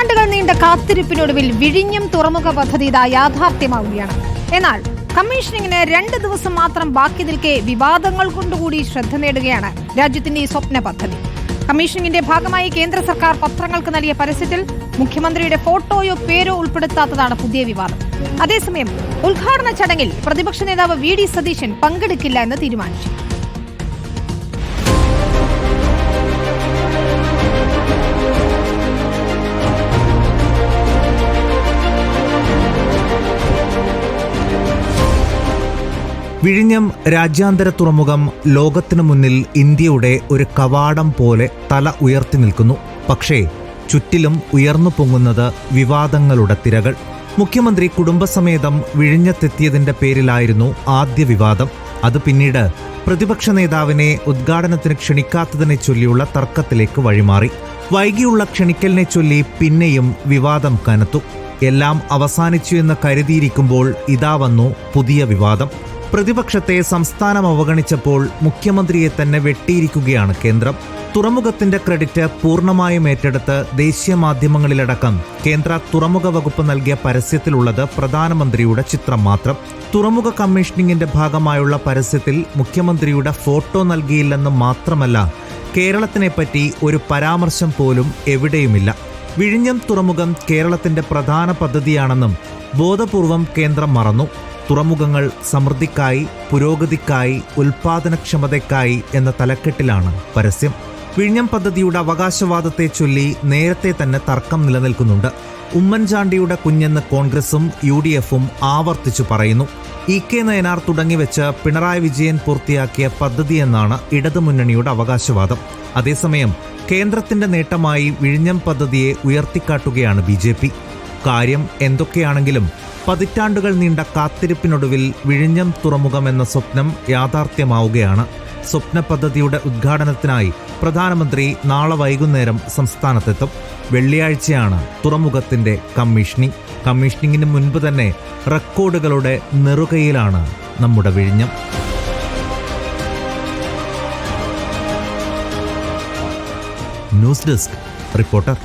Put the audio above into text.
പതിറ്റാണ്ടുകൾ നീണ്ട കാത്തിരിപ്പിനൊടുവിൽ വിഴിഞ്ഞം തുറമുഖ പദ്ധതി ഇതാ യാഥാർത്ഥ്യമാവുകയാണ്. എന്നാൽ കമ്മീഷനിങ്ങിന് രണ്ട് ദിവസം മാത്രം ബാക്കി നിൽക്കെ വിവാദങ്ങൾ കൊണ്ടുകൂടി ശ്രദ്ധ നേടുകയാണ് രാജ്യത്തിന്റെ ഈ സ്വപ്ന പദ്ധതി. കമ്മീഷനിങ്ങിന്റെ ഭാഗമായി കേന്ദ്ര സർക്കാർ പത്രങ്ങൾക്ക് നൽകിയ പരസ്യത്തിൽ മുഖ്യമന്ത്രിയുടെ ഫോട്ടോയോ പേരോ ഉൾപ്പെടുത്താത്തതാണ് പുതിയ വിവാദം. അതേസമയം ഉദ്ഘാടന ചടങ്ങിൽ പ്രതിപക്ഷ നേതാവ് വി ഡി സതീശൻ പങ്കെടുക്കില്ല എന്ന് തീരുമാനിച്ചു. വിഴിഞ്ഞം രാജ്യാന്തര തുറമുഖം ലോകത്തിനു മുന്നിൽ ഇന്ത്യയുടെ ഒരു കവാടം പോലെ തല ഉയർത്തി നിൽക്കുന്നു. പക്ഷേ ചുറ്റിലും ഉയർന്നു പൊങ്ങുന്നത് വിവാദങ്ങളുടെ തിരകൾ. മുഖ്യമന്ത്രി കുടുംബസമേതം വിഴിഞ്ഞത്തെത്തിയതിന്റെ പേരിലായിരുന്നു ആദ്യ വിവാദം. അത് പിന്നീട് പ്രതിപക്ഷ നേതാവിനെ ഉദ്ഘാടനത്തിന് ക്ഷണിക്കാത്തതിനെ ചൊല്ലിയുള്ള തർക്കത്തിലേക്ക് വഴിമാറി. വൈകിയുള്ള ക്ഷണിക്കലിനെ ചൊല്ലി പിന്നെയും വിവാദം കനത്തു. എല്ലാം അവസാനിച്ചു എന്ന് കരുതിയിരിക്കുമ്പോൾ ഇതാ വന്നു പുതിയ വിവാദം. പ്രതിപക്ഷത്തെ സംസ്ഥാനം അവഗണിച്ചപ്പോൾ മുഖ്യമന്ത്രിയെ തന്നെ വെട്ടിയിരിക്കുകയാണ് കേന്ദ്രം. തുറമുഖത്തിന്റെ ക്രെഡിറ്റ് പൂർണമായും ഏറ്റെടുത്ത് ദേശീയ മാധ്യമങ്ങളിലടക്കം കേന്ദ്ര തുറമുഖ വകുപ്പ് നൽകിയ പരസ്യത്തിലുള്ളത് പ്രധാനമന്ത്രിയുടെ ചിത്രം മാത്രം. തുറമുഖ കമ്മീഷനിങ്ങിന്റെ ഭാഗമായുള്ള പരസ്യത്തിൽ മുഖ്യമന്ത്രിയുടെ ഫോട്ടോ നൽകിയില്ലെന്ന് മാത്രമല്ല കേരളത്തിനെപ്പറ്റി ഒരു പരാമർശം പോലും എവിടെയുമില്ല. വിഴിഞ്ഞം തുറമുഖം കേരളത്തിന്റെ പ്രധാന പദ്ധതിയാണെന്നും ബോധപൂർവം കേന്ദ്രം മറന്നു. തുറമുഖങ്ങൾ സമൃദ്ധിക്കായി പുരോഗതിക്കായി ഉൽപാദനക്ഷമതയ്ക്കായി എന്ന തലക്കെട്ടിലാണ് പരസ്യം. വിഴിഞ്ഞം പദ്ധതിയുടെ അവകാശവാദത്തെ ചൊല്ലി നേരത്തെ തന്നെ തർക്കം നിലനിൽക്കുന്നുണ്ട്. ഉമ്മൻചാണ്ടിയുടെ കുഞ്ഞെന്ന് കോൺഗ്രസും യു ഡി എഫും ആവർത്തിച്ചു പറയുന്നു. ഇ കെ നയനാർ തുടങ്ങിവെച്ച് പിണറായി വിജയൻ പൂർത്തിയാക്കിയ പദ്ധതിയെന്നാണ് ഇടതുമുന്നണിയുടെ അവകാശവാദം. അതേസമയം കേന്ദ്രത്തിന്റെ നേട്ടമായി വിഴിഞ്ഞം പദ്ധതിയെ ഉയർത്തിക്കാട്ടുകയാണ് ബി കാര്യം എന്തൊക്കെയാണെങ്കിലും പതിറ്റാണ്ടുകൾ നീണ്ട കാത്തിരിപ്പിനൊടുവിൽ വിഴിഞ്ഞം തുറമുഖം എന്ന സ്വപ്നം യാഥാർത്ഥ്യമാവുകയാണ്. സ്വപ്ന പദ്ധതിയുടെ ഉദ്ഘാടനത്തിനായി പ്രധാനമന്ത്രി നാളെ വൈകുന്നേരം സംസ്ഥാനത്തെത്തും. വെള്ളിയാഴ്ചയാണ് തുറമുഖത്തിന്റെ കമ്മീഷനിങ് കമ്മീഷനിങ്ങിന് മുൻപ് തന്നെ റെക്കോർഡുകളുടെ നെറുകയിലാണ് നമ്മുടെ വിഴിഞ്ഞം. News desk reporter